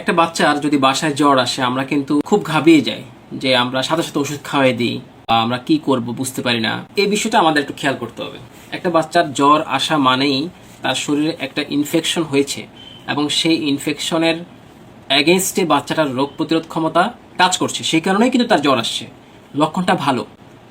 একটা বাচ্চার যদি বাসায় জ্বর আসে, আমরা কিন্তু খুব ঘাবিয়ে যাই যে আমরা সাথে সাথে ওষুধ খাওয়াই দিই বা আমরা কি করব বুঝতে পারি না। এই বিষয়টা আমাদের একটু খেয়াল করতে হবে। একটা বাচ্চার জ্বর আসা মানেই তার শরীরে একটা ইনফেকশন হয়েছে এবং সেই ইনফেকশনের অ্যাগেনস্টে বাচ্চাটার রোগ প্রতিরোধ ক্ষমতা কাজ করছে, সেই কারণেই কিন্তু তার জ্বর আসছে। লক্ষণটা ভালো।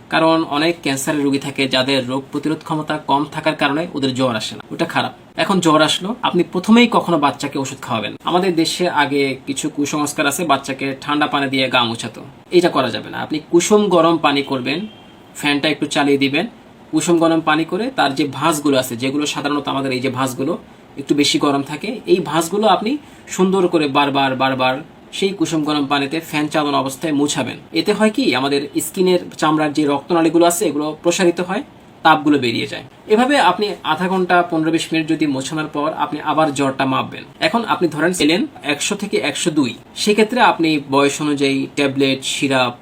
কারণ অনেক ক্যান্সারের রোগী থাকে যাদের রোগ প্রতিরোধ ক্ষমতা কম থাকার কারণে ওদের জ্বর আসে না। ওটা খারাপ। এখন জ্বর আসলো, আপনি প্রথমেই কখনো বাচ্চাকে ওষুধ খাওয়াবেন। আমাদের দেশে আগে কিছু কুসংস্কার আছে, বাচ্চাকে ঠান্ডা পানি দিয়ে গা মোছাতো। এটা করা যাবে না। আপনি কুসুম গরম পানি করবেন, ফ্যানটা একটু চালিয়ে দিবেন, কুসুম গরম পানি করে তার যে ভাঁজগুলো আছে, যেগুলো সাধারণত আমাদের এই যে ভাঁজগুলো, একটু বেশি গরম থাকে, এই ভাঁজগুলো আপনি সুন্দর করে বারবার বারবার সেই কুসুম গরম পানিতে ফ্যান চালানো অবস্থায় মুছাবেন। এতে হয় কি, আমাদের স্কিনের চামড়ার যে রক্তনালীগুলো আছে, এগুলো প্রসারিত হয়, তাপগুলো বেরিয়ে যায়। এভাবে আপনি আধা ঘণ্টা, পনেরো বিশ মিনিট যদি মোছানোর পর আপনি আবার জ্বরটা মাপবেন। এখন আপনি ধরেন এলেন একশো থেকে একশো দুই। সেক্ষেত্রে আপনি বয়স অনুযায়ী ট্যাবলেট, সিরাপ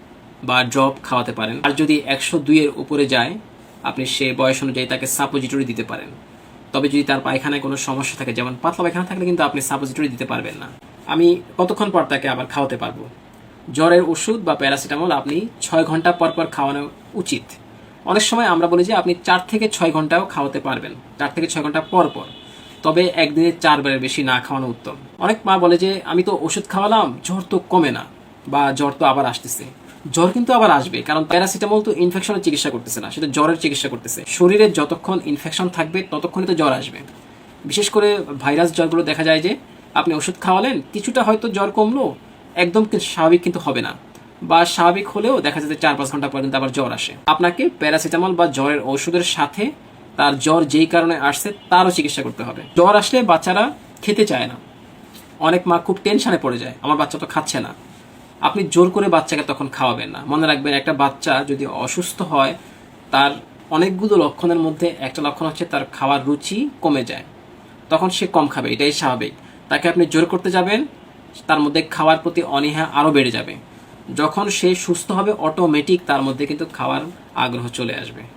বা ড্রপ খাওয়াতে পারেন। আর যদি একশো দুইয়ের উপরে যায়, আপনি সে বয়স অনুযায়ী তাকে সাপোজিটরি দিতে পারেন। তবে যদি তার পায়খানায় কোনো সমস্যা থাকে, যেমন পাতলা পায়খানা থাকলে কিন্তু আপনি সাপোজিটরি দিতে পারবেন না। আমি কতক্ষণ পর তাকে আবার খাওয়াতে পারব? জ্বরের ওষুধ বা প্যারাসিটামল আপনি ছয় ঘণ্টা পর পর খাওয়ানো উচিত। অনেক সময় আমরা বলি যে আপনি চার থেকে ছয় ঘন্টাও খাওয়াতে পারবেন, চার থেকে ছয় ঘণ্টা পর পর। তবে একদিনে চারবারের বেশি না খাওয়ানো উত্তম। অনেক মা বলে যে, আমি তো ওষুধ খাওয়ালাম, জ্বর তো কমে না বা জ্বর তো আবার আসতেছে। জ্বর কিন্তু আবার আসবে, কারণ প্যারাসিটামল তো ইনফেকশনের চিকিৎসা করতেছে না সেটা জ্বরের চিকিৎসা করতেছে। শরীরে যতক্ষণ ইনফেকশন থাকবে, ততক্ষণই তো জ্বর আসবে। বিশেষ করে ভাইরাস জ্বরগুলো দেখা যায় যে আপনি ওষুধ খাওয়ালেন, কিছুটা হয়তো জ্বর কমলো, একদম স্বাভাবিক কিন্তু হবে না। বা স্বাভাবিক হলেও দেখা যায় যে চার পাঁচ ঘণ্টা পর্যন্ত আবার জ্বর আসে। আপনাকে প্যারাসিটামল বা জ্বরের ওষুধের সাথে তার জ্বর যেই কারণে আসছে, তারও চিকিৎসা করতে হবে। জ্বর আসলে বাচ্চারা খেতে চায় না। অনেক মা খুব টেনশনে পড়ে যায়, আমার বাচ্চা তো খাচ্ছে না। আপনি জোর করে বাচ্চাকে তখন খাওয়াবেন না। মনে রাখবেন, একটা বাচ্চা যদি অসুস্থ হয়, তার অনেকগুলো লক্ষণের মধ্যে একটা লক্ষণ হচ্ছে তার খাওয়ার রুচি কমে যায়। তখন সে কম খাবে, এটাই স্বাভাবিক। তাকে আপনি জোর করতে যাবেন, তার মধ্যে খাওয়ার প্রতি অনীহা আরও বেড়ে যাবে। যখন সে সুস্থ হবে অটোমেটিক তার মধ্যে কিন্তু খাওয়ার আগ্রহ চলে আসবে।